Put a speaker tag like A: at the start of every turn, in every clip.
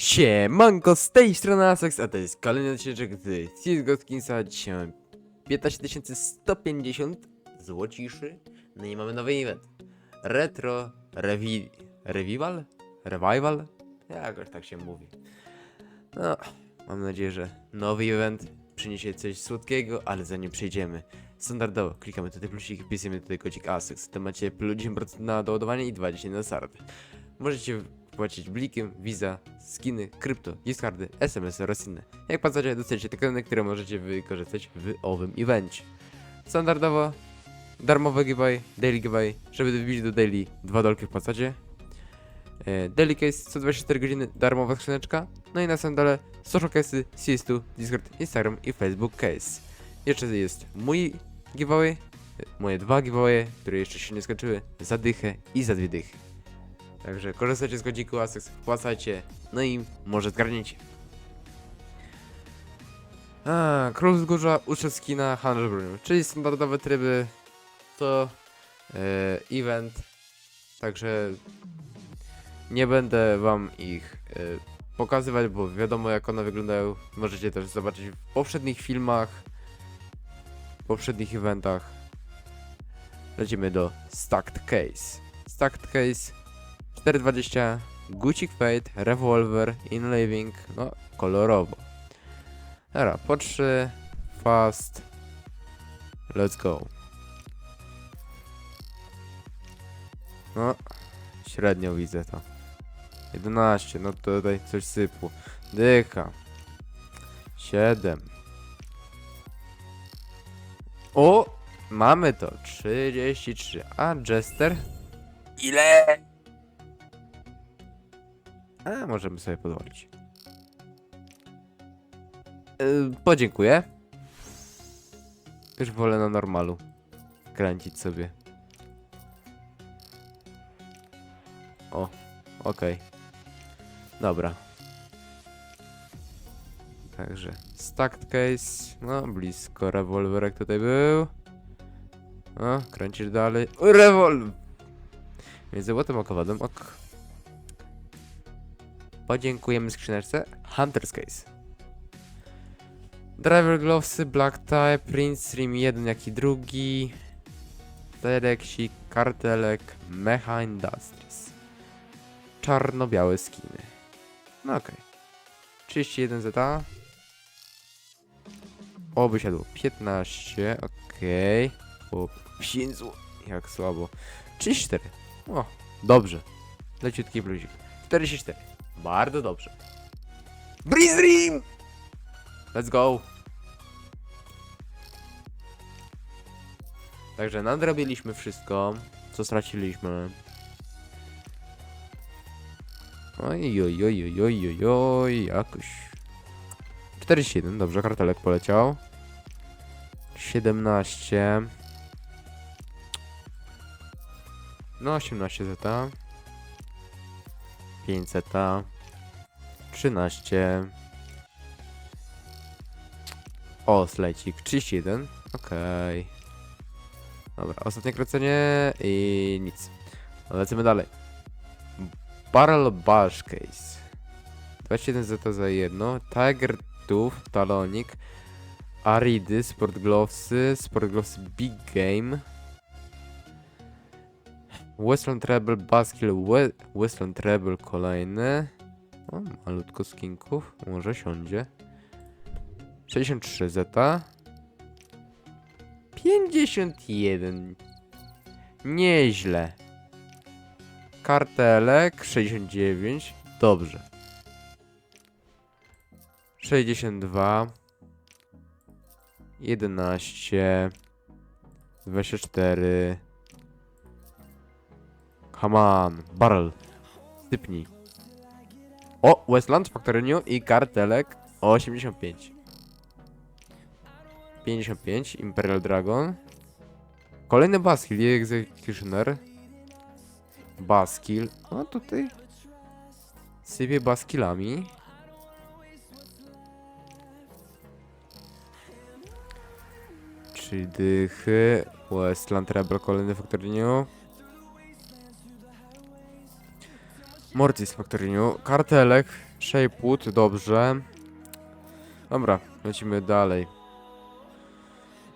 A: Siemanko, z tej strony Asex, a to jest kolejny odcinek z CSGO Skinsa. Dzisiaj mamy 15150 złociszy. No i mamy nowy event. Retro revi Revival? Revival? Jakoś tak się mówi. No, mam nadzieję, że nowy event przyniesie coś słodkiego, ale zanim przejdziemy, standardowo klikamy tutaj plusik i tutaj kodzik ASEX. To macie plus 10% na doładowanie i 20 na start. Możecie płacić blikiem, Visa, skiny, krypto, giftcardy, SMS oraz inne. Jak płacicie, dostajecie te kody, które możecie wykorzystać w owym evencie. Standardowo darmowe giveaway, daily giveaway, żeby wbić do daily, dwa dolki wpłacacie. E, Daily case, 124 godziny, darmowa skrzyneczka. No i na samym dole social case'y, CS2, Discord, Instagram i Facebook case. Jeszcze jest mój giveaway, e, moje dwa giveawaye, które jeszcze się nie skończyły, za dychę i za dwie dychy. Także korzystajcie z kodziku ASEX, wpłacajcie, no i może zgarniecie. A, Król Wzgórza, uczę skina, handel bronią, czyli standardowe tryby, to e, event, także nie będę wam ich e, pokazywać, bo wiadomo jak one wyglądają. Możecie też zobaczyć w poprzednich filmach, w poprzednich eventach. Lecimy do Stacked Case. Stacked Case 420, Gucci Fate, Revolver, In Living, no kolorowo. Dobra, po 3, fast, let's go. No, średnio widzę to. 11, no to tutaj coś sypło. Dycha. 7. O! Mamy to. 33. A Jester? Ile? A, możemy sobie pozwolić. Yy, podziękuję. Już wolę na normalu. Kręcić sobie. O, okej. Dobra. Także stacked case. No, blisko rewolwerek tutaj był. O, kręcisz dalej. O, Rewolw! Między złotem a kowadem. Ok. Podziękujemy skrzyneczce. Hunter's Case. Driver Glovesy, Black Tie, Prince Stream 1 jak i drugi. Tereksik, Kartelek, Mecha Industries. Czarno-białe skiny. No okej. 31 zeta. Oby siadło 15, okej. O, 5 zł. Jak słabo. 34. O, dobrze. Leciutki bluzik. 44. Bardzo dobrze. Breeze Dream! Let's go! Także nadrobiliśmy wszystko, co straciliśmy. Oj, oj, oj, oj, oj, oj, oj, jakoś. 47, dobrze, kartelek poleciał. 17. No, 18 zeta. 500. 13. O, slecik. 31. Okej. Dobra, ostatnie kręcenie i nic. Lecimy dalej. Barrel Bash Case. 21 zeta za jedno. Tiger Tooth, Talonik. Aridy, Sport Glovesy, Sport Glovesy Big Game. Westland Rebel, Baskill, We Westland Rebel kolejny. O, malutko skinków, może siądzie. 63 zeta. 51. Nieźle. Kartelek 69. Dobrze. 62. 11. 24. On. Barrel. Sypnij. O! Westland Factory New i kartelek 85. 55. Imperial Dragon. Kolejny Baskill. Executioner. Baskill. No tutaj sypie baskilami. Trzy dychy. Westland Rebel kolejny Factory New. Mortis Factory New. Kartelek Shapewood, dobrze. Dobra, lecimy dalej.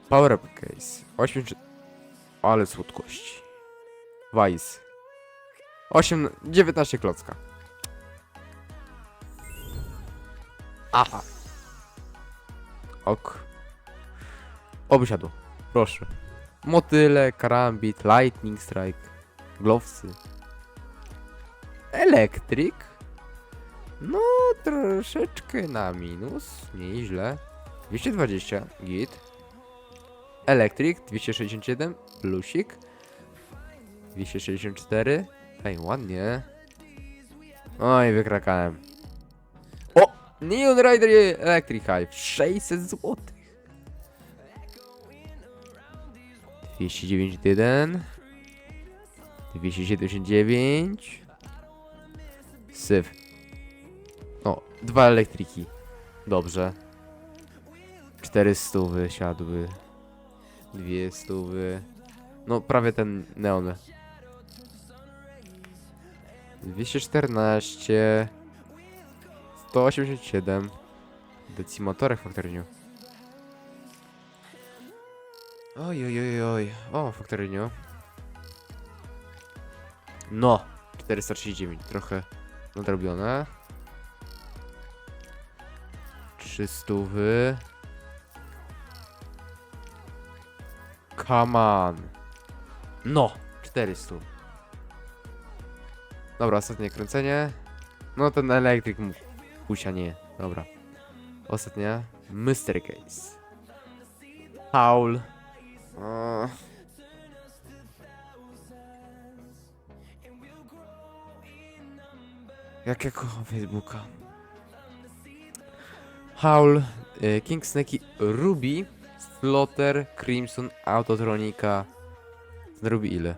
A: Power Up Case. 8 czy... Ale słodkości. Vice. 8... 19 klocka. Aha. Ok. Oby siadło. Proszę. Motyle, karambit, lightning strike, glowsy. Elektryk? No, troszeczkę na minus. Nieźle. 220, git. Elektryk, 267, plusik. 264. Ej, ładnie. Oj, wykrakałem. O! Neon Rider Electric Hive, 600 zł. 291 279 Syf. O, dwa elektryki. Dobrze. 400 wysiadły Dwie stówy. No, prawie ten neon. 214 187 Decimatorek faktoriniu Oj, oj, oj, oj. O, faktorynio. No, 439, trochę nadrobione. 300 wy. Come on. No, 400. Dobra, ostatnie kręcenie. No, ten elektryk mógł. Pusia nie. Dobra. Ostatnia. Mr. Case. Paul. O. Jak ja kocham Facebooka. Howl, y, King Snake, Ruby, Slaughter, Crimson, Autotronika. Ruby ile?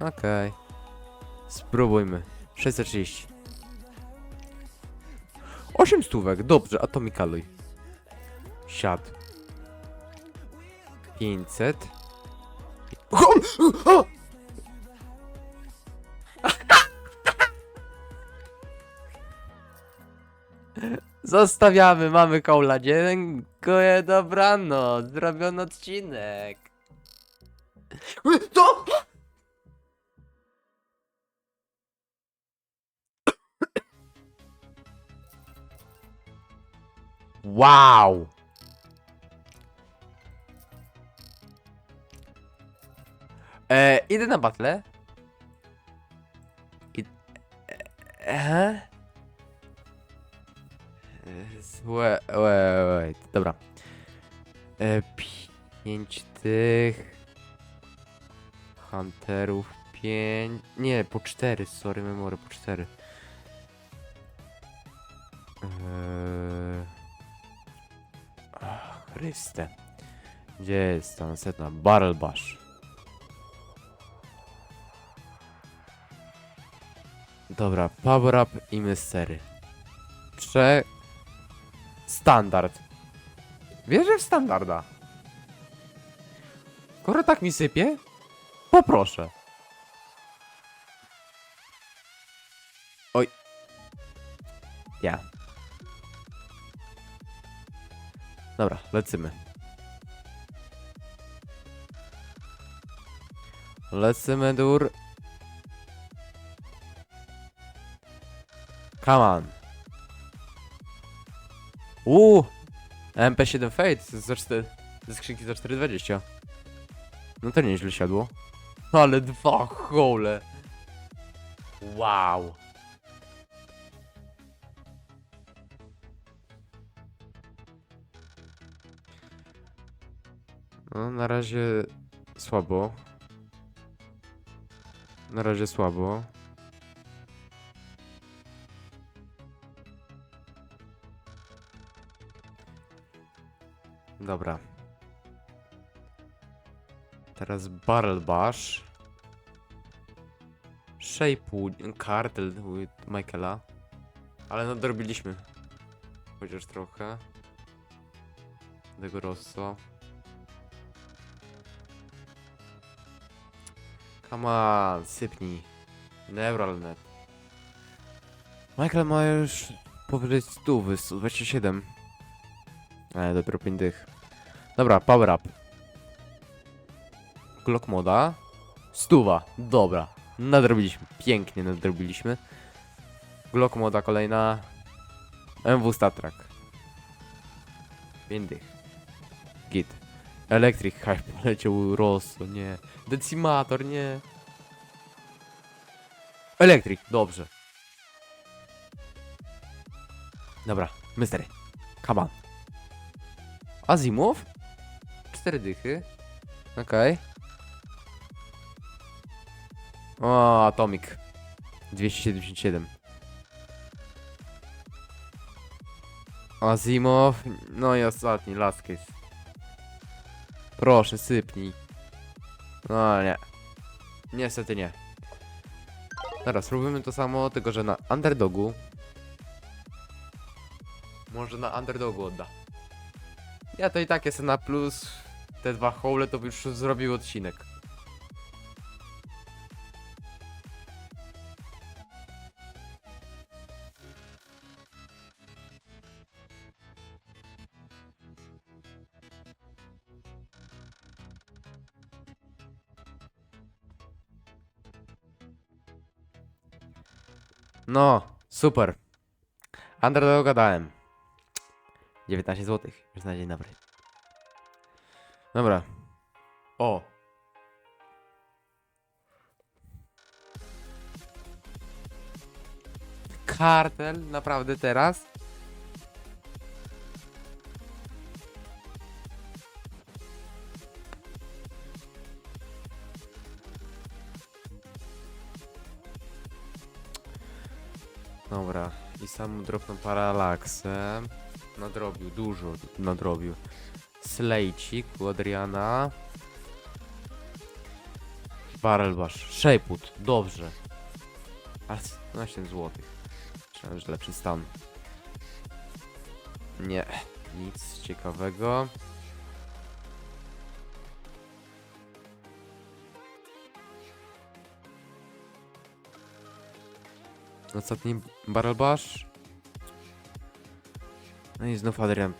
A: Okej. Spróbujmy. 630. 8 stówek, dobrze, Atomic Alloy. Siad. 500. O! Zostawiamy, mamy kołla. Dziękuję, dobranoc. Zrobiony odcinek. To! Wow! E, idę na battle. I... E, e, Wait, wait, dobra. E, pięć tych... Hunterów, pięć... Nie, po cztery, sorry, memory, po cztery. Eee... Ach, Chryste. Gdzie jest ta następna? Barrel Bash. Dobra, power up i mystery. Prze... Standard. Wierzę w standarda. Skoro tak mi sypie, poproszę. Oj. Ja. Dobra, lecimy. Lecimy dur. Come on. Uuu! MP7 Fate za 4, ze skrzynki za 4,20. No to nieźle siadło. Ale dwa hole. Wow. No, na razie słabo. Na razie słabo. Dobra. Teraz Barrel Bash. Shapewood, Cartel with Michaela. Ale no dorobiliśmy. Chociaż trochę. Tego Rosso. Come on, sypnij. Neuralnet. Michael ma już powyżej 100, 127. Ale dopiero 5 dych. Dobra, power up. Glock moda. Stuwa. Dobra. Nadrobiliśmy. Pięknie nadrobiliśmy. Glock moda kolejna. MW Statrak. 5 dych. Git. Electric Hype poleciał Rosso, nie. Decimator, nie. Electric, dobrze. Dobra, mystery. Come on. Azimov? Cztery dychy. Okej. O, Atomic. 277. Azimov. No i ostatni, last case. Proszę, sypnij. No nie. Niestety nie. Teraz robimy to samo, tylko że na underdogu. Może na underdogu odda. Ja to i tak jestem na plus. Te dwa hole to już zrobił odcinek. No, super. Underdoga dałem. 19 zł. Już na dzień dobry. Dobra. O. Kartel, naprawdę teraz? Dobra. I sam dropną paralaksę. Nadrobił, dużo nadrobił. Slejcik u Adriana. Barrelbash. Shaput. Dobrze. A 12 zł. Myślałem, że lepszy stan. Nie. Nic ciekawego. Ostatni Barrelbash. No i znów Adrian.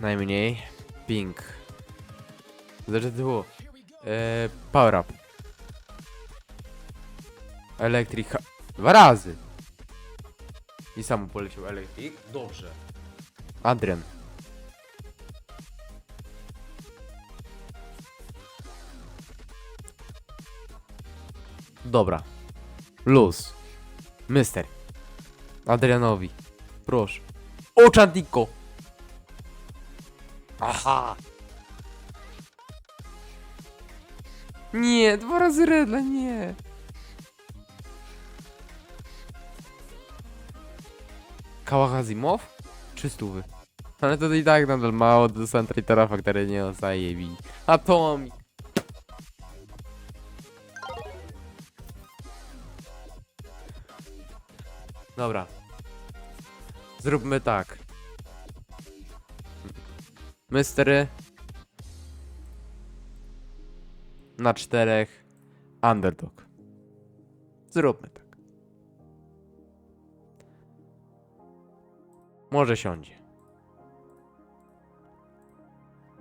A: Najmniej. Pink. Zależy było. Eee, power up. Electric. Dwa razy. I sam poleciał Electric. Dobrze. Adrian. Dobra. Luz. Mister. Adrianowi. Proszę. O, Czadniko! Aha! Nie, dwa razy redla, nie! Kałachazimow? Czy stówy? Ale to i tak nadal mało do Santritera Faktory nie ostaje mi. Atomic! Dobra. Zróbmy tak. Mystery. Na czterech. Underdog. Zróbmy tak. Może siądzie.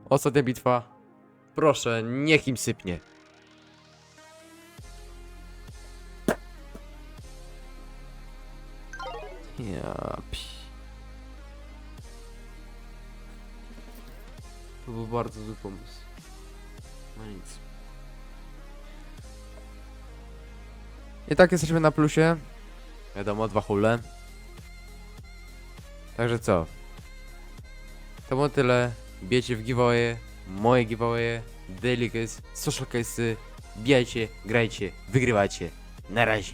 A: Ostatnia bitwa. Proszę, niech im sypnie. Ja To był bardzo zły pomysł. No nic. I tak jesteśmy na plusie. Wiadomo, dwa hule. Także co? To było tyle. Bijecie w giveaway, moje giveaway, daily case, social case'y. Bijajcie, grajcie, wygrywajcie. Na razie.